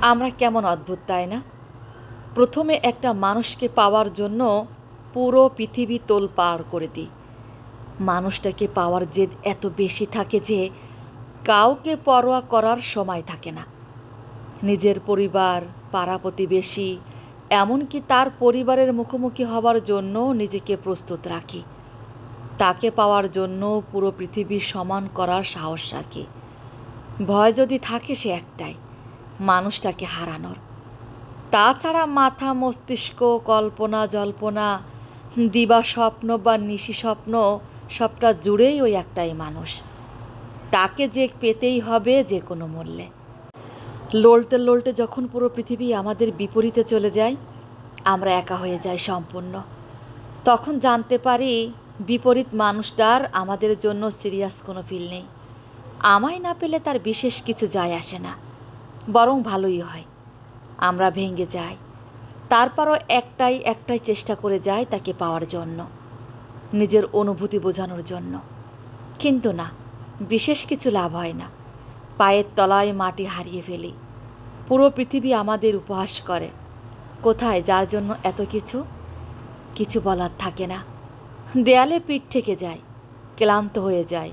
আমরা কেমন অদ্ভুত, তাই না? প্রথমে একটা মানুষকে পাওয়ার জন্য পুরো পৃথিবী তোল পার করে দিই। মানুষটাকে পাওয়ার জেদ এত বেশি থাকে যে কাউকে পরোয়া করার সময় থাকে না। নিজের পরিবার, পাড়া প্রতিবেশী, এমনকি তার পরিবারের মুখোমুখি হবার জন্য নিজেকে প্রস্তুত রাখি। তাকে পাওয়ার জন্য পুরো পৃথিবী সমান করার সাহস রাখি। ভয় যদি থাকে সে একটাই মানুষটাকে হারানোর। তাছাড়া মাথা মস্তিষ্ক, কল্পনা, জল্পনা, দিবা স্বপ্ন বা নিশি স্বপ্ন, সবটা জুড়েই ওই একটাই মানুষ। তাকে যে পেতেই হবে যে কোনো মূল্যে। লড়তে লড়তে যখন পুরো পৃথিবী আমাদের বিপরীতে চলে যায়, আমরা একা হয়ে যাই সম্পূর্ণ। তখন জানতে পারি বিপরীত মানুষটার আমাদের জন্য সিরিয়াস কোনো ফিল নেই। আমায় না পেলে তার বিশেষ কিছু যায় আসে না। বরং ভালোই হয়। আমরা ভেঙে যাই। তারপরও একটাই একটাই চেষ্টা করে যাই তাকে পাওয়ার জন্য, নিজের অনুভূতি বোঝানোর জন্য। কিন্তু না, বিশেষ কিছু লাভ হয় না। পায়ের তলায় মাটি হারিয়ে ফেলি। পুরো পৃথিবী আমাদের উপহাস করে। কোথায়, যার জন্য এত কিছু? কিছু বলার থাকে না। দেয়ালে পিঠ থেকে যায় ক্লান্ত হয়ে যায়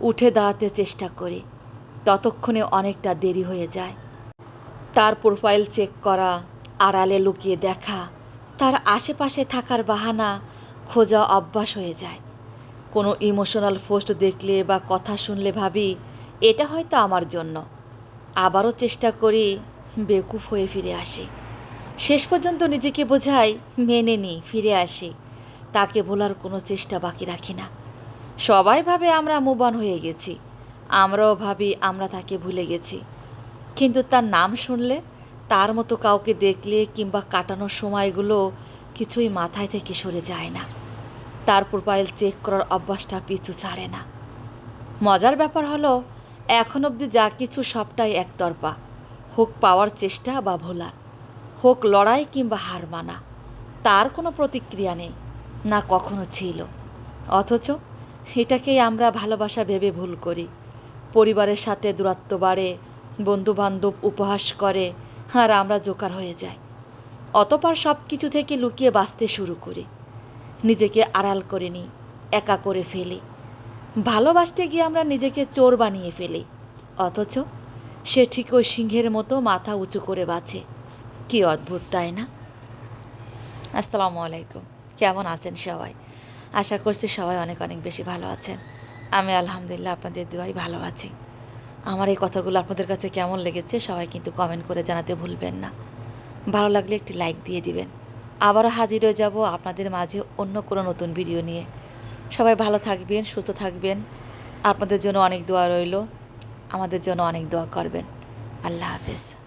উঠে দাঁড়াতে চেষ্টা করি। ততক্ষণে অনেকটা দেরি হয়ে যায়। তার প্রোফাইল চেক করা, আড়ালে লুকিয়ে দেখা, তার আশেপাশে থাকার বাহানা খোঁজা অভ্যাস হয়ে যায়। কোনো ইমোশনাল পোস্ট দেখলে বা কথা শুনলে ভাবি, এটা হয়তো আমার জন্য। আবারও চেষ্টা করি বেকুফ হয়ে ফিরে আসি। শেষ পর্যন্ত নিজেকে বোঝাই, মেনে নিই ফিরে আসি। তাকে ভোলার কোনো চেষ্টা বাকি রাখি না। সবাই ভাবে আমরা মুবান হয়ে গেছি। আমরাও ভাবি আমরা তাকে ভুলে গেছি। কিন্তু তার নাম শুনলে, তার মতো কাউকে দেখলে কিংবা কাটানোর সময়গুলো কিছুই মাথায় থেকে সরে যায় না। তার প্রোফাইল চেক করার অভ্যাসটা পিছু ছাড়ে না। মজার ব্যাপার হলো, এখন অবধি যা কিছু সবটাই একতরফা। হোক পাওয়ার চেষ্টা বা ভোলা, হোক লড়াই কিংবা হার মানা, তার কোনো প্রতিক্রিয়া নেই, না কখনো ছিল। অথচ এটাকেই আমরা ভালোবাসা ভেবে ভুল করি। পরিবারের সাথে দূরত্ব বাড়ে বন্ধুবান্ধব উপহাস করে আর আমরা জোকার হয়ে যাই। অতপর সব কিছু থেকে লুকিয়ে বাঁচতে শুরু করি। নিজেকে আড়াল করে নিই, একা করে ফেলি। ভালোবাসতে গিয়ে আমরা নিজেকে চোর বানিয়ে ফেলি। অথচ সে ঠিক ওই সিংহের মতো মাথা উঁচু করে বাঁচে। কি অদ্ভুত, তাই না? আসসালামু আলাইকুম। কেমন আছেন সবাই? আশা করছি সবাই অনেক অনেক বেশি ভালো আছেন। আমি আলহামদুলিল্লাহ আপনাদের দুয়াই ভালো আছি। আমার এই কথাগুলো আপনাদের কাছে কেমন লেগেছে সবাই কিন্তু কমেন্ট করে জানাতে ভুলবেন না। ভালো লাগলে একটি লাইক দিয়ে দিবেন। আবারও হাজির হয়ে যাব আপনাদের মাঝে অন্য কোনো নতুন ভিডিও নিয়ে। সবাই ভালো থাকবেন, সুস্থ থাকবেন। আপনাদের জন্য অনেক দোয়া রইল। আমাদের জন্য অনেক দোয়া করবেন। আল্লাহ হাফেজ।